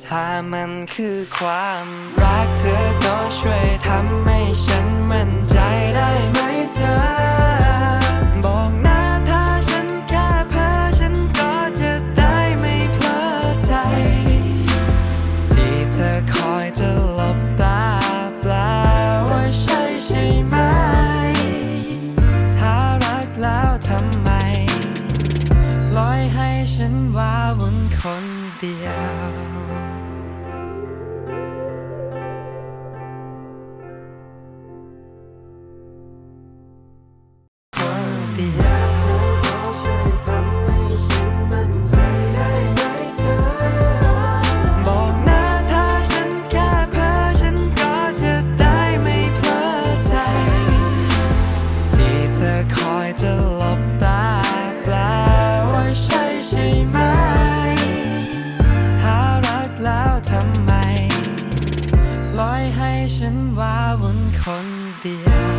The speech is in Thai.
ถ้ามันคือความรักเธอก็ช่วยทำให้ฉันมั่นใจได้ไหมเธอ บอกนะถ้าฉันแค่เพ้อฉันก็จะได้ไม่เพลอใจ ที่เธอคอยจะหลบตาแปล่าว่าใช่ใช่ไหม ถ้ารักแล้วทำไม ลอยให้ฉันว้าวุ่นคนเดียว ล่อยให้ฉันว้าวุ่นคนเดียว